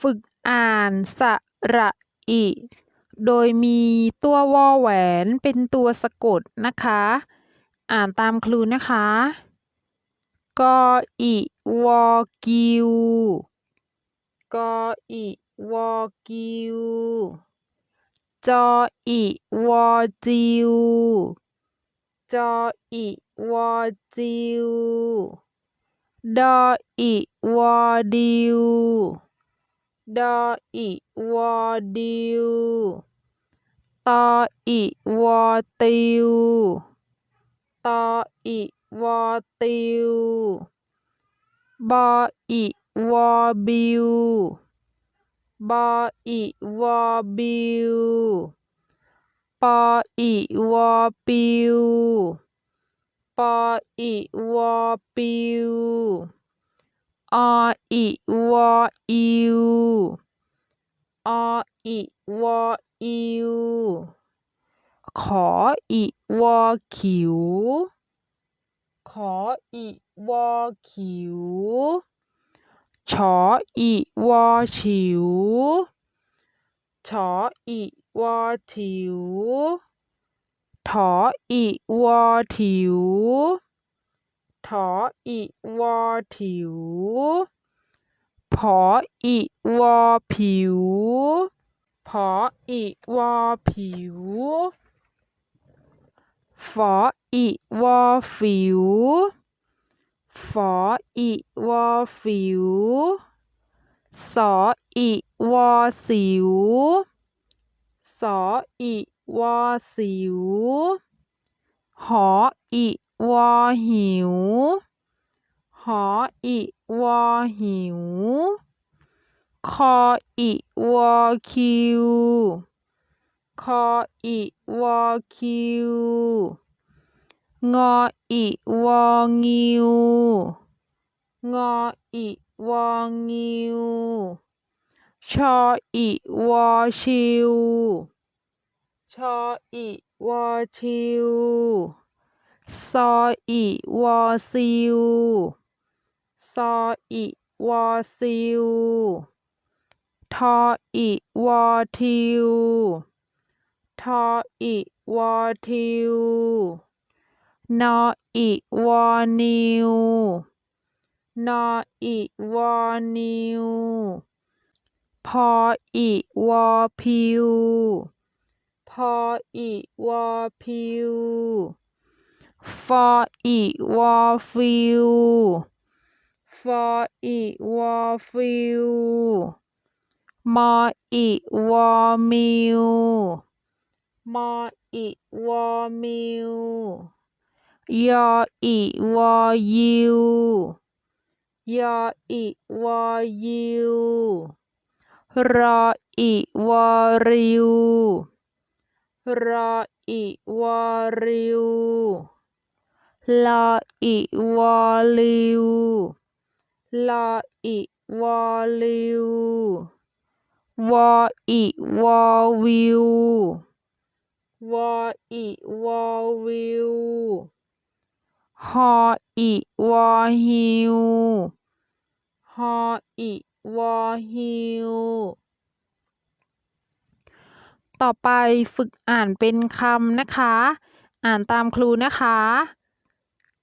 ฝึกอ่านสระอิ โดยมีตัววอแหวนเป็นตัวสะกดนะคะ อ่านตามครูนะคะกออิวอกิวกออิวอกิวจออิวอจิวจออิวอจิวดออิวอดิว ดออิวอดิวตออิวอติวตออิวอติวบออิวอบิวบออิวอบิวปออิวอปิวปออิวอปิว ออิวออิวออิวออิว ขออิวอขิว ขออิวอขิว ชออิวอฉิว ชออิวอถิว ถออิวอถิว ถออิวอถิว ผออิวอผิว ผออิวอผิว ฝออิวอฝิว ฝออิวอฝิว สออิวอสิว สออิวอสิว หออิ วอหิว หออิวอหิว คออิวอคิว คออิวอคิว งออิวองิว งออิวองิว ชออิวอชิว ชออิวอชิว ซออิวอซิวซออิวอซิวทออิวอทิวทออิวอทิวนออิวอนิวนออิวอนิวพออิวอพิวพออิวอพิว ฟออิวอฟิวฟออิวอฟิวมออิวอมิวมออิวอมิวยออิวอยิวยออิวอยิวรออิวอริวรออิวอริว ลออิวอลิวลออิวอลิววออิวอวิววออิวอวิวหออิวอหิวหออิวอหิวต่อไปฝึกอ่านเป็นคำนะคะ อ่านตามครูนะคะ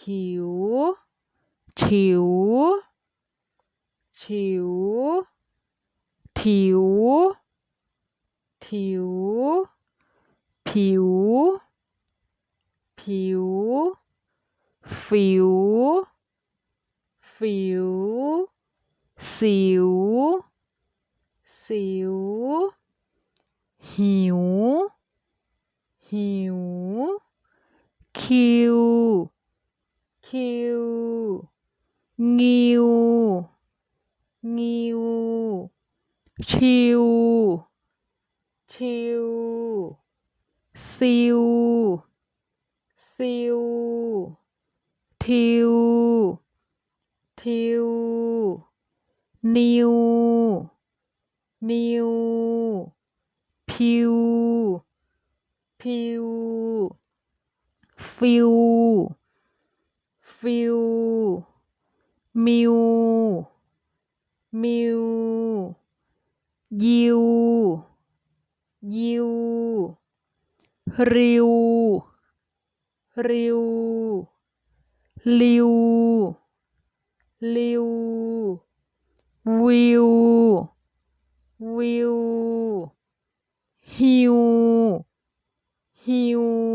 ขิว ฉิว ฉิว ถิว ถิว ผิว ผิว ฝิว ฝิว สิว สิว หิว หิว คิว คิว งิว งิว ชิว ชิว ซิว ซิว ทิว ทิว นิว นิว พิว พิว ฟิว ฟิวมิวมิวยิวยิวริวริวลิวลิววิววิวฮิวฮิว